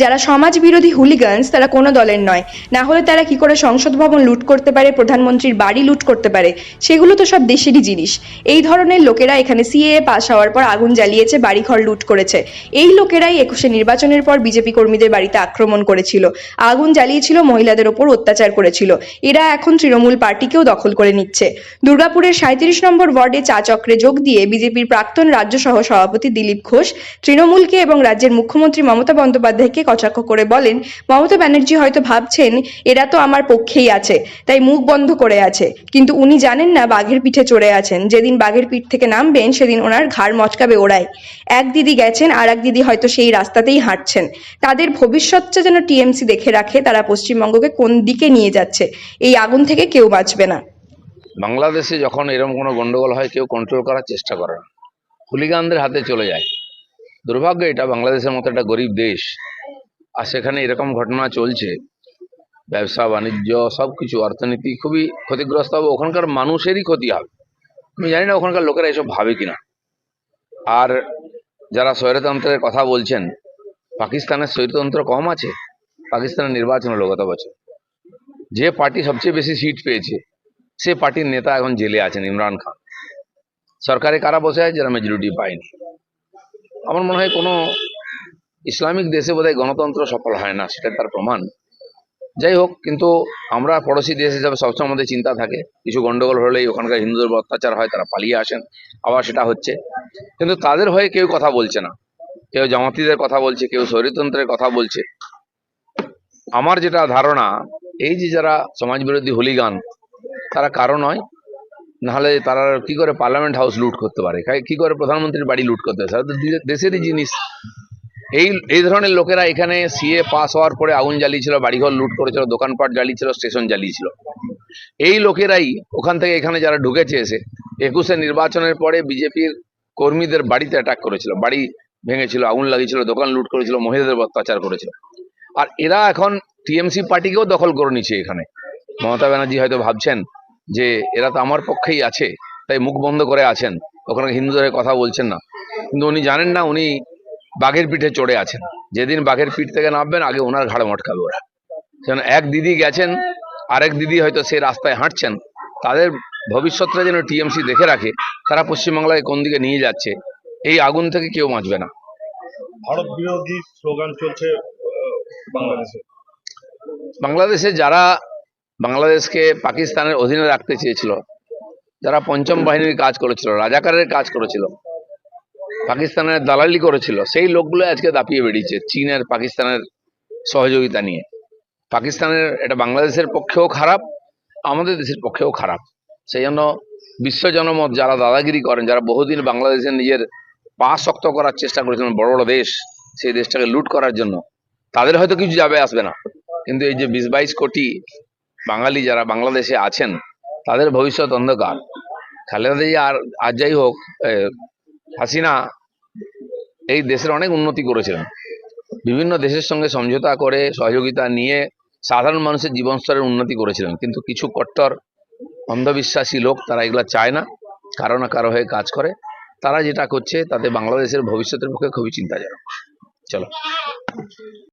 যারা সমাজ বিরোধী হুলিগানস, তারা কোনো দলের নয়। না হলে তারা কি করে সংসদ ভবন লুট করতে পারে, প্রধানমন্ত্রীর বাড়ি লুট করতে পারে? সেগুলো তো সব দেশেরই জিনিস। এই ধরনের লোকেরা এখানে সিএএ পাশ হওয়ার পর আগুন জ্বালিয়েছে, বাড়িঘর লুট করেছে। এই লোকেরাই একুশে নির্বাচনের পর বিজেপি কর্মীদের বাড়িতে আক্রমণ করেছিল। আগুন জ্বালিয়েছিল, মহিলাদের ওপর অত্যাচার করেছিল। এরা এখন তৃণমূল পার্টিকেও দখল করে নিচ্ছে। দুর্গাপুরের সাঁত্রিশ নম্বর ওয়ার্ডে চা চক্রে যোগ দিয়ে বিজেপির প্রাক্তন রাজ্য সহ সভাপতি দিলীপ ঘোষ, তৃণমূলকে এবং রাজ্যের মুখ্যমন্ত্রী মমতা বন্দ্যোপাধ্যায়কে কটাক্ষ করে বলেন, মমতা ব্যানার্জি হয়তো ভাবছেন এরা তো আমার পক্ষেই আছে, তাই মুখ বন্ধ করে আছে। কিন্তু উনি জানেন না বাঘের পিঠে চড়ে আছেন। যেদিন বাঘের পিঠ থেকে নামবেন, সেদিন ওনার ঘাড় মচকাবে ওড়ায়। এক দিদি গেছেন, আর এক দিদি হয়তো সেই রাস্তাতেই হাঁটছেন। তাদের ভবিষ্যৎটা যেন টিএমসি দেখে রাখে, তারা পশ্চিমবঙ্গকে কোন দিকে নিয়ে যাচ্ছে, এই আগুন থেকে কেউ বাঁচবে না। বাংলাদেশে যখন এরকম কোনো গন্ডগোল হয়, কেউ কন্ট্রোল করার চেষ্টা করে না। হুলিগানদের হাতে চলে যায়। দুর্ভাগ্য এটা, বাংলাদেশের মতো একটা গরিব দেশ। আর সেখানে এরকম ঘটনা চলছে। ব্যবসা, বাণিজ্য সব কিছু অর্থনীতি খুবই ক্ষতিগ্রস্ত হবে। ওখানকার মানুষেরই ক্ষতি হবে। আমি জানি না ওখানকার লোকেরা এসব ভাবে কিনা। আর যারা স্বৈরতন্ত্রের কথা বলছেন, পাকিস্তানের স্বৈরতন্ত্র কম আছে? পাকিস্তানের নির্বাচন হলো গত বছর। যে পার্টি সবচেয়ে বেশি সিট পেয়েছে, সে পার্টির নেতা এখন জেলে আছেন, ইমরান খান। সরকারে কারা বসে আছে? যারা মেজরিটি পায়নি। আমার মনে হয় কোনো ইসলামিক দেশে বোধহয় গণতন্ত্র সফল হয় না, সেটা তার প্রমাণ। যাই হোক, কিন্তু আমরা পড়োশি দেশ হিসাবে সবসময় আমাদের চিন্তা থাকে, কিছু গন্ডগোল হলেই ওখানকার হিন্দুদের অত্যাচার হয়, তারা পালিয়ে আসেন, আবার সেটা হচ্ছে। কিন্তু তাদের হয়ে কেউ কথা বলছে না, কেউ জামাতিদের কথা বলছে, কেউ শরীরতন্ত্রের কথা বলছে। আমার যেটা ধারণা, এই যে যারা সমাজ বিরোধী হুলিগান, তারা কারও নয়, নাহলে তারা কি করে পার্লামেন্ট হাউস লুট করতে পারে? কি করে প্রধানমন্ত্রীর বাড়ি লুট করতে পারে? দেশেরই জিনিস। এই এই ধরনের লোকেরা এখানে সিএ পাস হওয়ার পরে আগুন জ্বালিয়েছিল, বাড়িঘর লুট করেছিল, দোকানপাট জ্বালিয়েছিল স্টেশন জ্বালিয়েছিল। এই লোকেরাই ওখান থেকে এখানে যারা ঢুকেছে এসে, একুশে নির্বাচনের পরে বিজেপির কর্মীদের বাড়িতে অ্যাটাক করেছিল, বাড়ি ভেঙেছিল, আগুন লাগিয়েছিল, দোকান লুট করেছিল, মহিলাদের অত্যাচার করেছিল। আর এরা এখন টিএমসি পার্টিকেও দখল করে নিচ্ছে এখানে। মমতা ব্যানার্জি হয়তো ভাবছেন যে এরা তো আমার পক্ষেই আছে, তাই মুখ বন্ধ করে আছেন। ওখানে হিন্দুদের কথা বলছেন না। কিন্তু উনি জানেন না, উনি বাঘের পিঠে চড়ে আছেন। যেদিন বাঘের পিঠ থেকে নামবেন আগে ওনার ঘাড়ে মটকাবে ওরা। যেন এক দিদি গেছেন আরেক দিদি হয়তো সেই রাস্তায় হাঁটছেন তাদের ভবিষ্যৎটা যেন টিএমসি দেখে রাখে তারা পশ্চিমবাংলায় কোন দিকে নিয়ে যাচ্ছে এই আগুন থেকে কেউ বাঁচবে না। ভারত বিরোধী স্লোগান চলছে বাংলাদেশে। বাংলাদেশে যারা বাংলাদেশকে পাকিস্তানের অধীনে রাখতে চেয়েছিল যারা পঞ্চম বাহিনীর কাজ করেছিল রাজাকারের কাজ করেছিল পাকিস্তানের দালালি করেছিল, সেই লোকগুলো আজকে দাপিয়ে বেরিয়েছে চীন আর পাকিস্তানের সহযোগিতা নিয়ে। পাকিস্তানের এটা বাংলাদেশের পক্ষেও খারাপ, আমাদের দেশের পক্ষেও খারাপ। সেই জন্য বিশ্ব জনমত যারা দাদাগিরি করেন, যারা বহুদিন বাংলাদেশের নিজের পা শক্ত করার চেষ্টা করেছিলেন বড় বড় দেশ, সেই দেশটাকে লুট করার জন্য, তাদের হয়তো কিছু যাবে আসবে না। কিন্তু এই যে বিশ বাইশ কোটি বাঙালি যারা বাংলাদেশে আছেন, তাদের ভবিষ্যৎ অন্ধকার। খালেদা জিয়া আর আর যাই হোক হাসিনা এই দেশের অনেক উন্নতি করেছিলেন। বিভিন্ন দেশের সঙ্গে সমঝোতা করে, সহযোগিতা নিয়ে সাধারণ মানুষের জীবনস্তরের উন্নতি করেছিলেন। কিন্তু কিছু কট্টর, অন্ধবিশ্বাসী লোক তারা এগুলা চায় না। কারও না কারও হয়ে কাজ করে। তারা যেটা করছে, তাতে বাংলাদেশের ভবিষ্যতের পক্ষে খুবই চিন্তাজনক। চলো।